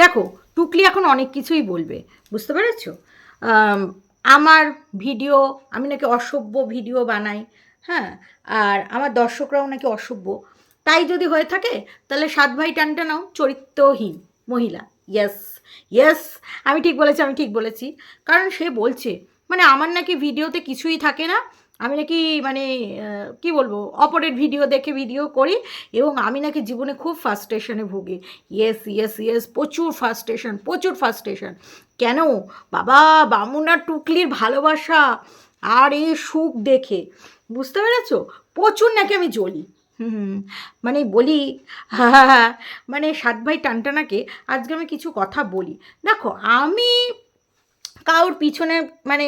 দেখো, টুকলি এখন অনেক কিছুই বলবে, বুঝতে পেরেছ? আমার ভিডিও, আমি নাকি অসভ্য ভিডিও বানাই হ্যাঁ? আর আমার দর্শকরাও নাকি অসভ্য। তাই যদি হয়ে থাকে, তাহলে সাত ভাই টানটানাও চরিত্রহীন মহিলা। ইয়েস ইয়েস আমি ঠিক বলেছি, আমি ঠিক বলেছি। কারণ সে বলছে মানে আমার নাকি ভিডিওতে কিছুই থাকে না আমি নাকি মানে কি বলব, অপরের ভিডিও দেখে ভিডিও করি এবং আমি নাকি জীবনে খুব ফার্স্টেশনে ভুগি। ইয়েস ইয়েস ইয়েস প্রচুর ফার্স্টেশন প্রচুর ফার্স্টেশন কেন? বাবা, বামুনা টুকলির ভালোবাসা আর এই সুখ দেখে। বুঝতে পেরেছ? প্রচুর নাকি আমি জ্বলি। হুম মানে বলি মানে সাত ভাই টানটানাকে আজকে আমি কিছু কথা বলি। দেখো, আমি কারোর পিছনে মানে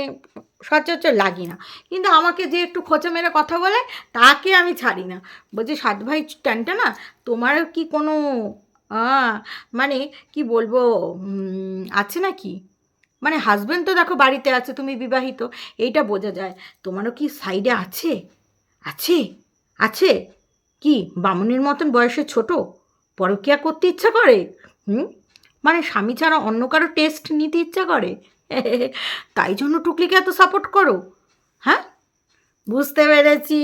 সচরাচর লাগি না। কিন্তু আমাকে যে একটু খোঁচা মেরে কথা বলে, তাকে আমি ছাড়ি না। বলছি, সাত ভাই টানটা না, তোমার কি কোনো মানে কি বলব আছে নাকি? মানে হাজব্যান্ড তো দেখো বাড়িতে আছে, তুমি বিবাহিত, এইটা বোঝা যায়। তোমারও কি সাইডে আছে? আছে? আছে? কি, বামুনের মতন বয়সে ছোট? পরকিয়া করতে ইচ্ছা করে? হুম? মানে স্বামী ছাড়া অন্য কারও টেস্ট নিতে ইচ্ছা করে? তাই জন্য টুকলিকে এত সাপোর্ট করো হ্যাঁ? বুঝতে পেরেছি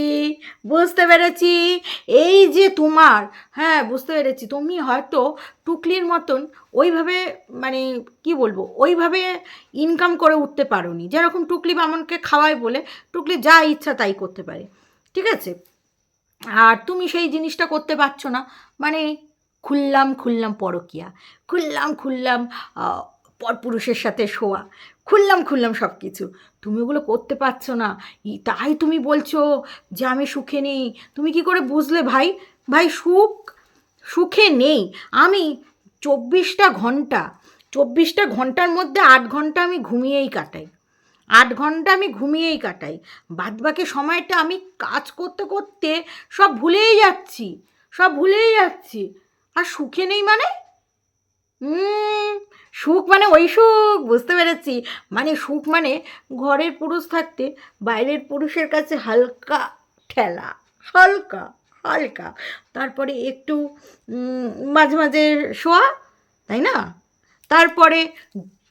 বুঝতে পেরেছি। এই যে তোমার হ্যাঁ বুঝতে পেরেছি। তুমি হয়তো টুকলির মতন ওইভাবে মানে কি বলব, ওইভাবে ইনকাম করে উঠতে পারোনি। যেরকম টুকলি বামনকে খাওয়ায় বলে, টুকলি যা ইচ্ছা তাই করতে পারে, ঠিক আছে? আর তুমি সেই জিনিসটা করতে পারছ না মানে খুললাম খুললাম পরকিয়া, খুললাম খুললাম পরপুরুষের সাথে শোয়া। খুললাম খুললাম সব কিছু তুমি ওগুলো করতে পারছ না। তাই তুমি বলছো যে আমি সুখে নেই। তুমি কি করে বুঝলে ভাই? ভাই, সুখ, সুখে নেই। আমি চব্বিশটা ঘণ্টা, চব্বিশটা ঘণ্টার মধ্যে আট ঘণ্টা আমি ঘুমিয়েই কাটাই। আট ঘণ্টা আমি ঘুমিয়েই কাটাই। বাদবাকি সময়টা আমি কাজ করতে করতে সব ভুলেই যাচ্ছি। সব ভুলেই যাচ্ছি। আর সুখে নেই মানে? সুখ মানে ওই সুখ, বুঝতে পেরেছি। মানে সুখ মানে ঘরের পুরুষ থাকতে বাইরের পুরুষের কাছে হালকা ঠেলা, হালকা হালকা। তারপরে একটু মাঝে মাঝে শোয়া, তাই না? তারপরে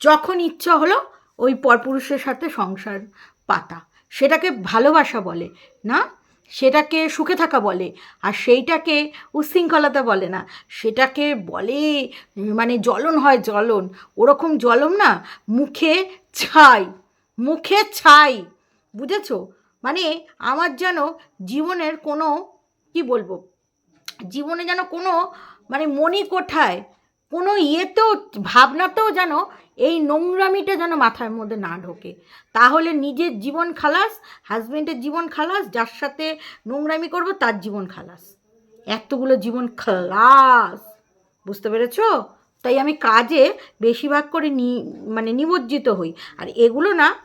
যখন ইচ্ছা হলো ওই পরপুরুষের সাথে সংসার পাতা। সেটাকে ভালোবাসা বলে, না? সেটাকে সুখে থাকা বলে, আর সেইটাকে উচ্ছৃঙ্খলতা বলে না। সেটাকে বলে মানে জ্বলন হয় জ্বলন। ওরকম জ্বলন না, মুখে ছাই মুখে ছাই। বুঝেছ? মানে আমার যেন জীবনের কোনো, কি বলব? জীবনে যেন কোনো মানে মনি কোঠায় কোনো ইয়েতেও, ভাবনাতেও যেন এই নোংরামিটা যেন মাথার মধ্যে না ঢোকে। তাহলে নিজের জীবন খালাস হাজব্যান্ডের জীবন খালাস, যার সাথে নোংরামি করব তার জীবন খালাস। এতগুলো জীবন খালাস। বুঝতে পেরেছ? তাই আমি কাজে বেশিরভাগ করে নি মানে নিমজ্জিত হই। আর এগুলো না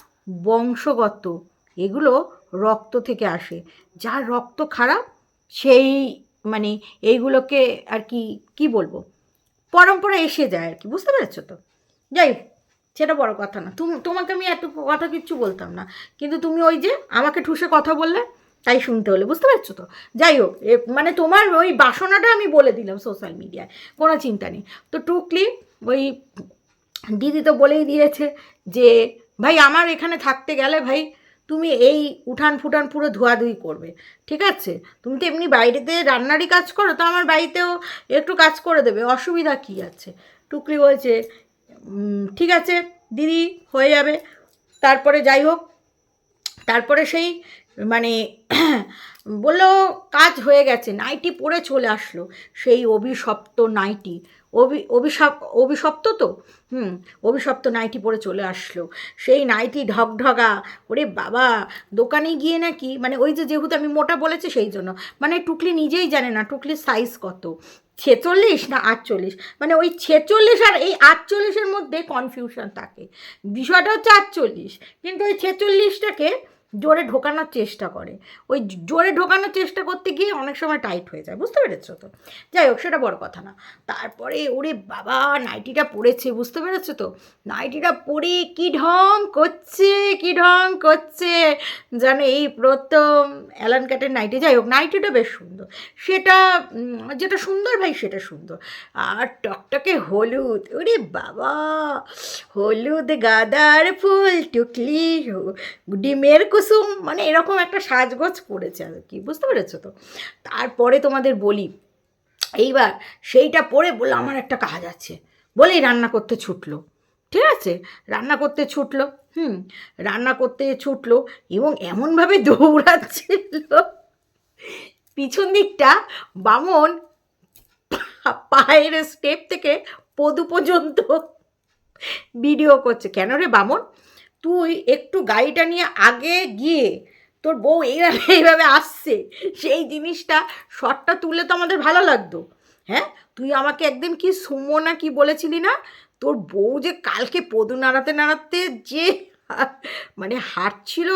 বংশগত, এগুলো রক্ত থেকে আসে। যার রক্ত খারাপ, সেই মানে এইগুলোকে আর কি কি বলব? পরম্পরা এসে যায় আর কি, বুঝতে পেরেছ তো? যাই সেটা বড় কথা না। তুমি, তোমাকে আমি এত কথা কিচ্ছু বলতাম না, কিন্তু তুমি ওই যে আমাকে ঠুসে কথা বললে, তাই শুনতে হলে, বুঝতে পারছ তো? যাই হোক মানে তোমার ওই বাসনাটা আমি বলে দিলাম সোশ্যাল মিডিয়ায় কোনো চিন্তা নেই। তো টুকলি ওই দিদি তো বলেই দিয়েছে যে, ভাই, আমার এখানে থাকতে গেলে ভাই তুমি এই উঠান ফুটান পুরো ধোয়াধুয়ি করবে, ঠিক আছে? তুমি তো এমনি বাইরেতে রান্নারই কাজ করো, তো আমার বাড়িতেও একটু কাজ করে দেবে, অসুবিধা কী আছে? টুকলি বলছে ঠিক আছে, দিদি, হয়ে যাবে। তারপরে যাই হোক, তারপরে সেই মানে বলল, কাজ হয়ে গেছে, নাইটি পরে চলে আসলো, সেই অভিশপ্ত নাইটি। অভি, অভিশাপ, অভিশপ্ত তো? হুম, অভিশপ্ত নাইটি পরে চলে আসলো। সেই নাইটি ঢকঢকা ওরে বাবা, দোকানে গিয়ে নাকি মানে ওই যে যেহেতু আমি মোটা বলেছি সেই জন্য মানে টুকলি নিজেই জানে না টুকলির সাইজ কত। ছেচল্লিশ না আটচল্লিশ? মানে ওই ছেচল্লিশ আর এই আটচল্লিশের মধ্যে কনফিউশন থাকে। বিষয়টা হচ্ছে আটচল্লিশ, কিন্তু ওই ছেচল্লিশটাকে জোরে ঢোকানোর চেষ্টা করে। ওই জোরে ঢোকানোর চেষ্টা করতে গিয়ে অনেক সময় টাইট হয়ে যায়, বুঝতে পেরেছ তো? যাই হোক, সেটা বড় কথা না। তারপরে ওরে বাবা নাইটিটা পড়েছে, বুঝতে পেরেছ তো? নাইটিটা পরে কি ঢং করছে, কি ঢং করছে? জানে এই প্রথম অ্যালান কাটের নাইটি যাই হোক নাইটিটা বেশ সুন্দর। সেটা যেটা সুন্দর ভাই, সেটা সুন্দর। আর টকটকে হলুদ, ওরে বাবা! হলুদ গাদার ফুল টুকলি ডিমের কুসুম মানে এরকম একটা সাজগোজ করেছে আর কি, বুঝতে পেরেছ তো? তারপরে তোমাদের বলি, এইবার সেইটা পরে বলল, আমার একটা কাজ আছে। বলেই রান্না করতে ছুটলো, ঠিক আছে? রান্না করতে ছুটলো, হুম, রান্না করতে ছুটলো এবং এমনভাবে দৌড়াচ্ছিল। পিছন দিকটা বামন পায়ের স্টেপ থেকে পদু পর্যন্ত ভিডিও করছে। কেন রে বামন? তুই একটু গাড়িটা নিয়ে আগে গিয়ে তোর বউ এইভাবে এইভাবে আসছে, সেই জিনিসটা শটটা তুললে তো আমাদের ভালো লাগতো। হ্যাঁ? তুই আমাকে একদিন কি সুমো না কি বলেছিলি না? তোর বউ যে কালকে পদু নাড়াতে নাড়াতে যে মানে হাঁটছিল,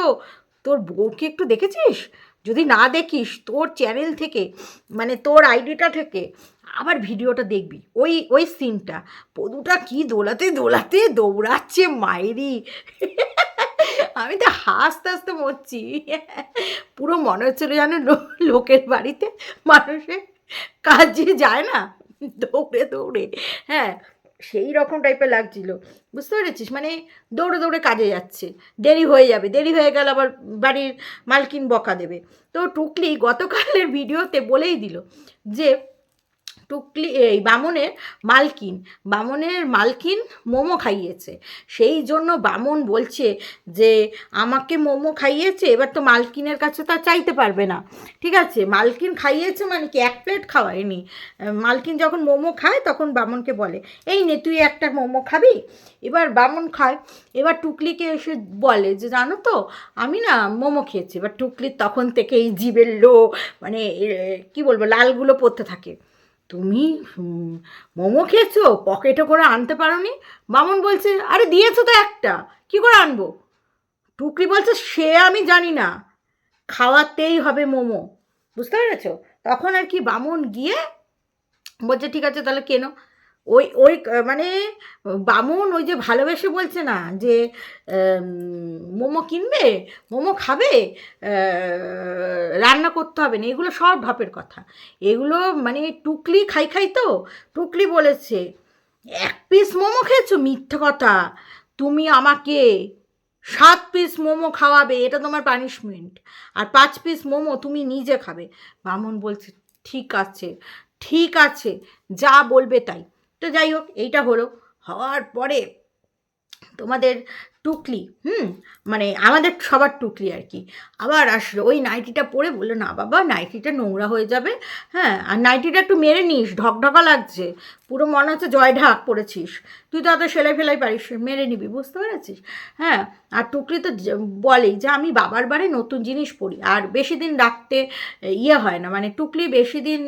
তোর বউকে একটু দেখেছিস? যদি না দেখিস, তোর চ্যানেল থেকে মানে তোর আইডিটা থেকে আবার ভিডিওটা দেখবি। ওই ওই সিনটা পদুটা কি দোলাতে দোলাতে দৌড়াচ্ছে মায়েরি আমি তো হাসতে হাসতে মরছি। পুরো মনে হচ্ছিল যেন লোকের বাড়িতে মানুষের কাজে যায় না, দৌড়ে দৌড়ে। হ্যাঁ সেই রকম টাইপের লাগছিল। বুঝতে পেরেছিস? মানে দৌড়ে দৌড়ে কাজে যাচ্ছে। দেরি হয়ে যাবে। দেরি হয়ে গেল আবার বাড়ির মালকিন বকা দেবে। তো টুকলি গতকালের ভিডিওতে বলেই দিল যে টুকলি, এই বামনের মালকিন। বামনের মালকিন মোমো খাইয়েছে। সেই জন্য বামন বলছে যে, আমাকে মোমো খাইয়েছে, এবার তো মালকিনের কাছে তা চাইতে পারবে না। ঠিক আছে, মালকিন খাইয়েছে মানে কি, এক প্লেট খাওয়ায়নি। মালকিন যখন মোমো খায়, তখন বামনকে বলে, এই নে, তুই একটা মোমো খাবি? এবার বামন খায়। এবার টুকলিকে এসে বলে যে, জানো তো, আমি না মোমো খেয়েছি। এবার টুকলির তখন থেকে এই জীবের লো মানে কি বলব, লালগুলো পড়তে থাকে। তুমি মোমো খেয়েছো? পকেটে করে আনতে পারোনি? বামুন বলছে, আরে দিয়েছ তো একটা, কি করে আনব? টুকরি বলছে, সে আমি জানি না, খাওয়াতেই হবে মোমো। বুঝতে পেরেছ? তখন আর কি বামুন গিয়ে বলছে, ঠিক আছে, তাহলে কেন। ওই ওই মানে বামুন ওই যে ভালোবেসে বলছে না যে মোমো কিনবে, মোমো খাবে রান্না করতে হবে না, এগুলো সব ঢপের কথা। এগুলো মানে টুকলি খাই খাই তো, টুকলি বলেছে, এক পিস মোমো খেয়েছো? মিথ্যে কথা। তুমি আমাকে সাত পিস মোমো খাওয়াবে, এটা তোমার পানিশমেন্ট আর পাঁচ পিস মোমো তুমি নিজে খাবে। বামন বলছে, ঠিক আছে ঠিক আছে, যা বলবে তাই। তো যাই হোক এইটা হলো। হওয়ার পরে তোমাদের টুকলি, হুম? মানে আমাদের সবার টুকলি আর কি। আবার আসলো, ওই নাইটিটা পরে বলল, না বাবা, নাইটিটা নোংরা হয়ে যাবে। হ্যাঁ আর নাইটিটা একটু মেরে নিস, ঢকঢকা লাগছে। পুরো মনে হচ্ছে জয় ঢাক পড়েছিস তুই তো অত সেলাই ফেলাই পারিস, মেরে নিবি, বুঝতে পেরেছিস? হ্যাঁ আর টুকলি তো বলেই যে, আমি বাবার বাড়ি নতুন জিনিস পরি। আর বেশি দিন রাখতে ইয়ে হয় না মানে টুকলি বেশি দিন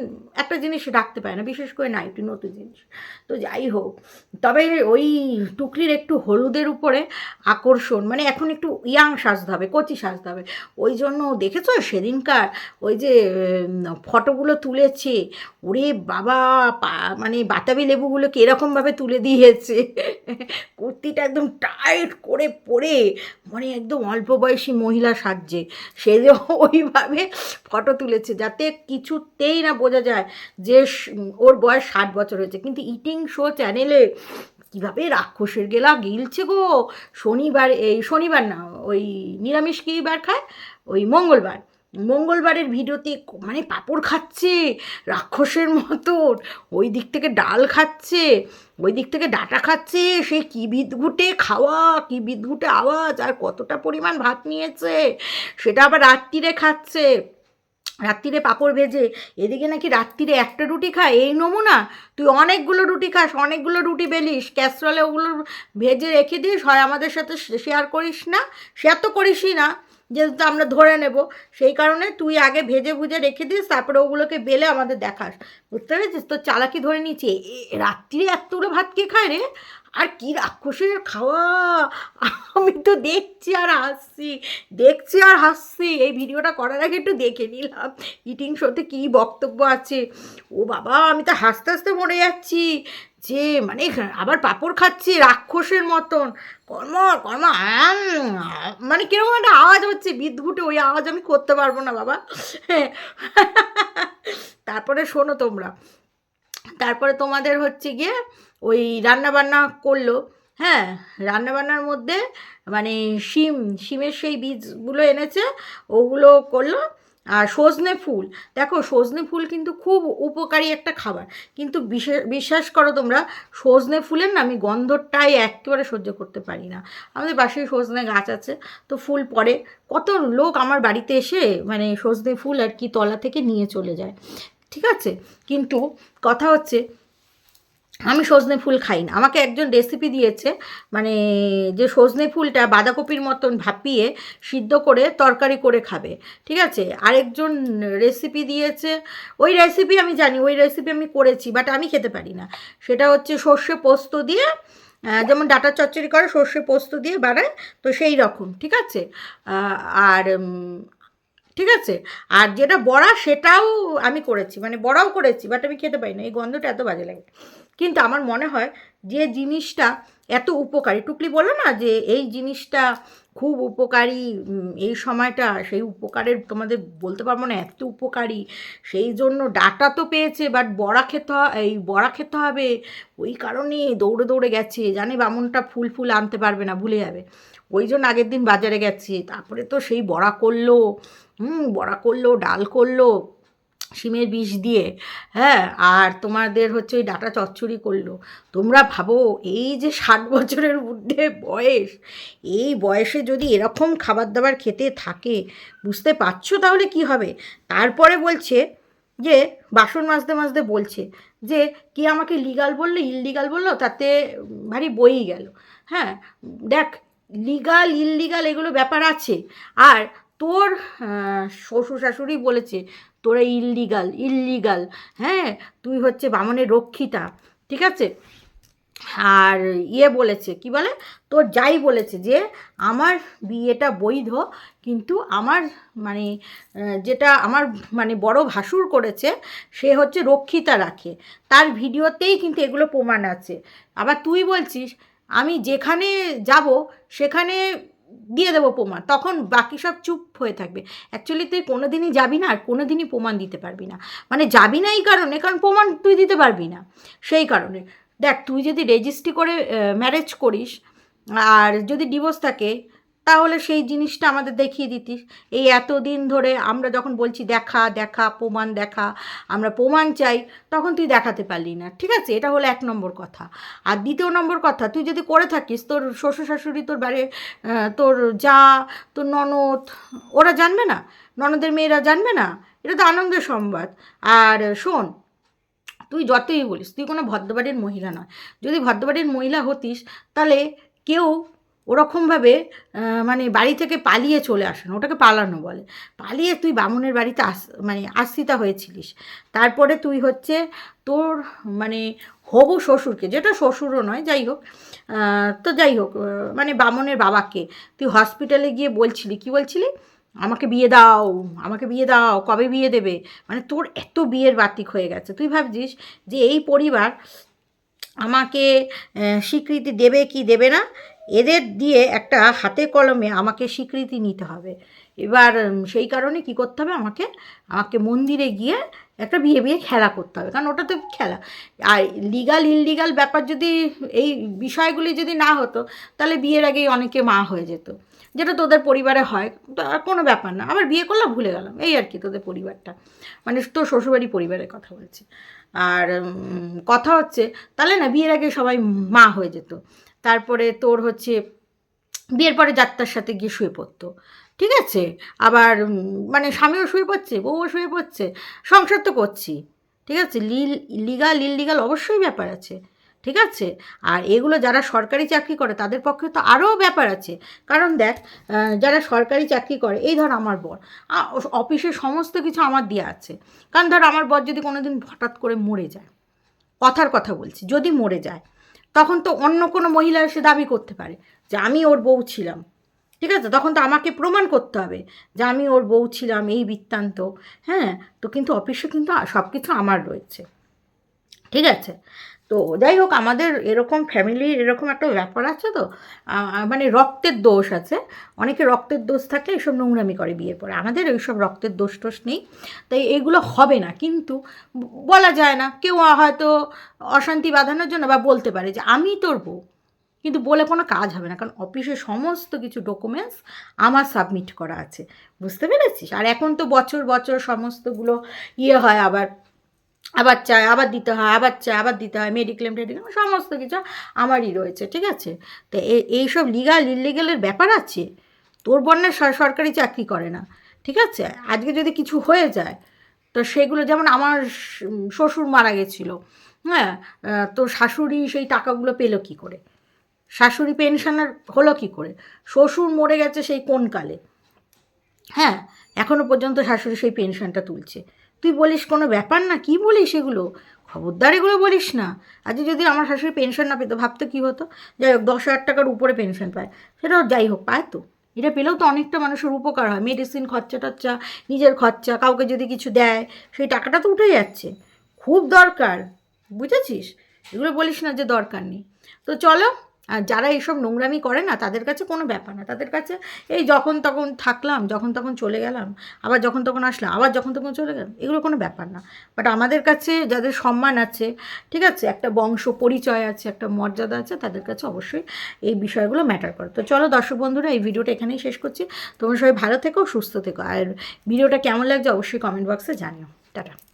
একটা জিনিস রাখতে পারে না, বিশেষ করে নাইটি, নতুন জিনিস। তো যাই হোক, তবে ওই টুকলির একটু হলুদের উপরে আকর্ষণ মানে এখন একটু ইয়াং সাজতে হবে, কচি সাজতে হবে। ওই জন্য দেখেছ সেদিনকার ওই যে ফটোগুলো তুলেছে, ওরে বাবা মানে বাতাবি লেবুগুলোকে এরকমভাবে তুলে দিয়েছে। কুর্তিটা একদম টাইট করে পরে মানে একদম অল্প বয়সী মহিলা সাজছে। সে যে ওইভাবে ফটো তুলেছে যাতে কিছুতেই না বোঝা যায় যে ওর বয়স ষাট বছর হয়েছে। কিন্তু ইটিং শো চ্যানেলে কীভাবে রাক্ষসের গেলা গিলছে গো? শনিবার, এই শনিবার না, ওই নিরামিষ কী বার খায়? ওই মঙ্গলবার। মঙ্গলবারের ভিডিওতে মানে পাঁপড় খাচ্ছে, রাক্ষসের মতন। ওই দিক থেকে ডাল খাচ্ছে, ওই দিক থেকে ডাটা খাচ্ছে সেই কি বিদঘুটে খাওয়া, কি বিদঘুটে আওয়াজ, আর কতটা পরিমাণ ভাত নিয়েছে, সেটা আবার রাত্রিরে খাচ্ছে। রাত্রিরে পাঁপড় ভেজে, এদিকে নাকি রাত্রিরে একটা রুটি খায় এই নমুনা, তুই অনেকগুলো রুটি খাস, অনেকগুলো রুটি বেলিস ক্যাসরলে ওগুলো ভেজে রেখে দিস, হয় আমাদের সাথে শেয়ার করিস না? শেয়ার তো করিসই না, যেহেতু আমরা ধরে নেব, সেই কারণে তুই আগে ভেজে ভুজে রেখে দিস, তারপরে ওগুলোকে বেলে আমাদের দেখাস। বুঝতে পেরেছিস? তোর চালাকি ধরে নিয়েছি। রাত্রি এতগুলো ভাত কে খায় রে? আর কি রাক্ষসের খাওয়া? আমি তো দেখছি আর হাসছি, দেখছি আর হাসছি। এই ভিডিওটা করার আগে একটু দেখে নিলাম ইটিং শোতে কী বক্তব্য আছে। ও বাবা, আমি তো হাসতে হাসতে মরে যাচ্ছি। যে মানে আবার পাঁপড় খাচ্ছি রাক্ষসের মতন। কর্ম কর্ম মানে কীরকম একটা আওয়াজ হচ্ছে বিদ্যুটে ওই আওয়াজ আমি করতে পারব না বাবা। তারপরে শোনো তোমরা। তারপরে তোমাদের হচ্ছে গিয়ে ওই রান্নাবান্না করল। হ্যাঁ রান্নাবান্নার মধ্যে মানে শিম, শিমের সেই বীজগুলো এনেছে, ওগুলো করল। আর সজনে ফুল, দেখো সজনে ফুল কিন্তু খুব উপকারী একটা খাবার। কিন্তু বিশেষ বিশ্বাস করো তোমরা, সজনে ফুলের না আমি গন্ধটাই একেবারে সহ্য করতে পারি না। আমাদের পাশে সজনে গাছ আছে, তো ফুল পরে কত লোক আমার বাড়িতে এসে মানে সজনে ফুল আর কি তলা থেকে নিয়ে চলে যায়। ঠিক আছে? কিন্তু কথা হচ্ছে আমি সজনে ফুল খাই না আমাকে একজন রেসিপি দিয়েছে মানে যে সজনে ফুলটা বাঁধাকপির মতন ভাপিয়ে সিদ্ধ করে তরকারি করে খাবে, ঠিক আছে? আরেকজন রেসিপি দিয়েছে, ওই রেসিপি আমি জানি, ওই রেসিপি আমি করেছি বাট আমি খেতে পারি না। সেটা হচ্ছে সর্ষে পোস্ত দিয়ে যেমন ডাটা চচ্চড়ি করে, সর্ষে পোস্ত দিয়ে বানায়, তো সেই রকম, ঠিক আছে? আর ঠিক আছে? আর যেটা বড়া সেটাও আমি করেছি মানে বড়াও করেছি বাট আমি খেতে পারি না, এই গন্ধটা এত বাজে লাগে। কিন্তু আমার মনে হয় যে জিনিসটা এত উপকারী। টুকলি বলল না যে এই জিনিসটা খুব উপকারী এই সময়টা সেই উপকারের তোমাদের বলতে পারব না এত উপকারী। সেই জন্য ডাটা তো পেয়েছে বাট বড়া খেতে এই বড়া খেতে হবে। ওই কারণে দৌড়ে দৌড়ে গেছে। জানে বামনটা ফুল ফুল আনতে পারবে না, ভুলে যাবে। ওই জন্য আগের দিন বাজারে গেছে। তারপরে তো সেই বড়া করল, হুম, বড়া করল, ডাল করল শিমের বিষ দিয়ে হ্যাঁ? আর তোমাদের হচ্ছে ওই ডাটা চচ্চড়ি করল। তোমরা ভাবো, এই যে ষাট বছরের ঊর্ধ্বে বয়স, এই বয়সে যদি এরকম খাবার দাবার খেতে থাকে, বুঝতে পারছ তাহলে কি হবে? তারপরে বলছে যে, বাসন মাজতে মাজতে বলছে যে, কি আমাকে লিগাল বলল ইললিগাল বলল? তাতে ভারী বইই গেল। হ্যাঁ? দেখ লিগাল ইললিগাল এগুলো ব্যাপার আছে। আর তোর শ্বশুর শাশুড়ি বলেছে তোরা ইললিগাল ইললিগাল হ্যাঁ? তুই হচ্ছে বামনের রক্ষিতা, ঠিক আছে? আর ইয়ে বলেছে, কি বলে? তোর যাই বলেছে যে আমার বিয়েটা বৈধ, কিন্তু আমার মানে যেটা আমার মানে বড় ভাসুর করেছে, সে হচ্ছে রক্ষিতা রাখে। তার ভিডিওতেই কিন্তু এগুলো প্রমাণ আছে। আবার তুই বলছিস, আমি যেখানে যাব, সেখানে দিয়ে দেবো প্রমাণ। তখন বাকি সব চুপ হয়ে থাকবে। অ্যাকচুয়ালি তুই কোনো দিনই যাবি না আর কোনো দিনই প্রমাণ দিতে পারবি না। মানে যাবি না এই কারণে, কারণ প্রমাণ তুই দিতে পারবি না। সেই কারণে। দেখ, তুই যদি রেজিস্ট্রি করে ম্যারেজ করিস, আর যদি ডিভোর্স থাকে তাহলে সেই জিনিসটা আমাদের দেখিয়ে দিতিস। এই এতদিন ধরে আমরা যখন বলছি, দেখা দেখা, প্রমাণ দেখা, আমরা প্রমাণ চাই, তখন তুই দেখাতে পারলি না, ঠিক আছে? এটা হলো এক নম্বর কথা। আর দ্বিতীয় নম্বর কথা, তুই যদি করে থাকিস, তোর শ্বশুর শাশুড়ি তোর বাড়ি তোর যা, তোর ননদ, ওরা জানবে না? ননদের মেয়েরা জানবে না? এটা তো আনন্দের সংবাদ। আর শোন, তুই যতই বলিস, তুই কোনো ভদ্রবাড়ির মহিলা নয়। যদি ভদ্রবাড়ির মহিলা হতিস, তাহলে কেউ ওরকমভাবে মানে বাড়ি থেকে পালিয়ে চলে আসে না ওটাকে পালানো বলে। পালিয়ে তুই বামুনের বাড়িতে আস মানে আশ্রিতা হয়েছিলিস। তারপরে তুই হচ্ছে তোর মানে হবু শ্বশুরকে, যেটা শ্বশুরও নয়, যাই হোক তো যাই হোক মানে বামনের বাবাকে তুই হসপিটালে গিয়ে বলছিলি, কি বলছিলি? আমাকে বিয়ে দাও, আমাকে বিয়ে দাও, কবে বিয়ে দেবে? মানে তোর এত বিয়ের বাতিক হয়ে গেছে। তুই ভাবছিস যে এই পরিবার আমাকে স্বীকৃতি দেবে কি দেবে না? এদের দিয়ে একটা হাতে কলমে আমাকে স্বীকৃতি নিতে হবে। এবার সেই কারণে কি করতে হবে? আমাকে আমাকে মন্দিরে গিয়ে একটা বিয়ে বিয়ে খেলা করতে হবে। কারণ ওটা তো খেলা। আর লিগাল ইললিগাল ব্যাপার যদি এই বিষয়গুলি যদি না হতো, তাহলে বিয়ের আগেই অনেকে মা হয়ে যেত। যেটা তোদের পরিবারে হয়। তা কোনো ব্যাপার না। আবার বিয়ে করলাম, ভুলে গেলাম। এই আর কি তোদের পরিবারটা। মানে তোর শ্বশুরবাড়ি পরিবারের কথা বলছি। আর কথা হচ্ছে, তাহলে না বিয়ের আগে সবাই মা হয়ে যেত। তারপরে তোর হচ্ছে বিয়ের পরে যাত্রার সাথে গিয়ে শুয়ে পড়তো, ঠিক আছে? আবার মানে স্বামীও শুয়ে পড়ছে, বউও শুয়ে পড়ছে, সংসার তো করছি, ঠিক আছে? লিল, লিগাল, ইললিগাল অবশ্যই ব্যাপার আছে, ঠিক আছে? আর এগুলো যারা সরকারি চাকরি করে তাদের পক্ষে তো আরও ব্যাপার আছে। কারণ দেখ যারা সরকারি চাকরি করে, এই ধর আমার বর অফিসের সমস্ত কিছু আমার দেওয়া আছে। কারণ ধর আমার বর যদি কোনো দিন হঠাৎ করে মরে যায়, কথার কথা বলছি, যদি মরে যায় তখন তো অন্য কোনো মহিলা এসে দাবি করতে পারে যে আমি ওর বউ ছিলাম। ঠিক আছে? তখন তো আমাকে প্রমাণ করতে হবে যে আমি ওর বউ ছিলাম, এই বৃত্তান্ত। হ্যাঁ? তো কিন্তু অফিসে কিন্তু সব কিছু আমার রয়েছে। ঠিক আছে? তো যাই হোক আমাদের এরকম ফ্যামিলির এরকম একটা ব্যাপার আছে তো। মানে রক্তের দোষ আছে। অনেকে রক্তের দোষ থাকলে এসব নোংরামি করে বিয়ের পরে। আমাদের এইসব রক্তের দোষ টোষ নেই। তাই এগুলো হবে না। কিন্তু বলা যায় না, কেউ হয়তো অশান্তি বাঁধানোর জন্য বা বলতে পারে যে, আমি তোর বউ। কিন্তু বলে কোনো কাজ হবে না। কারণ অফিসে সমস্ত কিছু ডকুমেন্টস আমার সাবমিট করা আছে। বুঝতে পেরেছিস? আর এখন তো বছর বছর সমস্তগুলো ইয়ে হয় আবার আবার চায়, আবার দিতে হয়, আবার চায়, আবার দিতে হয় মেডিক্লেম টেডিক্লেম সমস্ত কিছু আমারই রয়েছে, ঠিক আছে? তো এইসব লিগাল ইলিগালের ব্যাপার আছে, তোর বন্যার সরকারি চাকরি করে না, ঠিক আছে? আজকে যদি কিছু হয়ে যায়, তো সেগুলো যেমন আমার শ্বশুর মারা গেছিল হ্যাঁ? তো শাশুড়ি সেই টাকাগুলো পেল কী করে? শাশুড়ি পেনশনার হলো কী করে? শ্বশুর মরে গেছে সেই কোন কালে? হ্যাঁ? এখনও পর্যন্ত শাশুড়ি সেই পেনশনটা তুলছে। তুই বলিস কোনো ব্যাপার না? কি বলিস এগুলো? খবরদার এগুলো বলিস না। আজকে যদি আমার শাশুড়ি পেনশন না পেতো, ভাবতো কী হতো? যাই হোক, দশ হাজার টাকার উপরে পেনশন পায়। সেটাও যাই হোক, পায় তো। এটা পেলেও তো অনেকটা মানুষের উপকার হয়। মেডিসিন খরচা টরচা নিজের খরচা, কাউকে যদি কিছু দেয়, সেই টাকাটা তো উঠে যাচ্ছে। খুব দরকার। বুঝেছিস? এগুলো বলিস না যে দরকার নেই। তো চলো আর যারা এইসব নোংরামি করে না, তাদের কাছে কোনো ব্যাপার না। তাদের কাছে এই যখন তখন থাকলাম, যখন তখন চলে গেলাম, আবার যখন তখন আসলাম, আবার যখন তখন চলে গেলাম, এগুলো কোনো ব্যাপার না। বাট আমাদের কাছে যাদের সম্মান আছে, ঠিক আছে, একটা বংশ পরিচয় আছে, একটা মর্যাদা আছে, তাদের কাছে অবশ্যই এই বিষয়গুলো ম্যাটার করে। তো চলো দর্শক বন্ধুরা, এই ভিডিওটা এখানেই শেষ করছি। তোমরা সবাই ভালো থেকো, সুস্থ থেকো। আর ভিডিওটা কেমন লাগছে অবশ্যই কমেন্ট বক্সে জানিও। টাটা।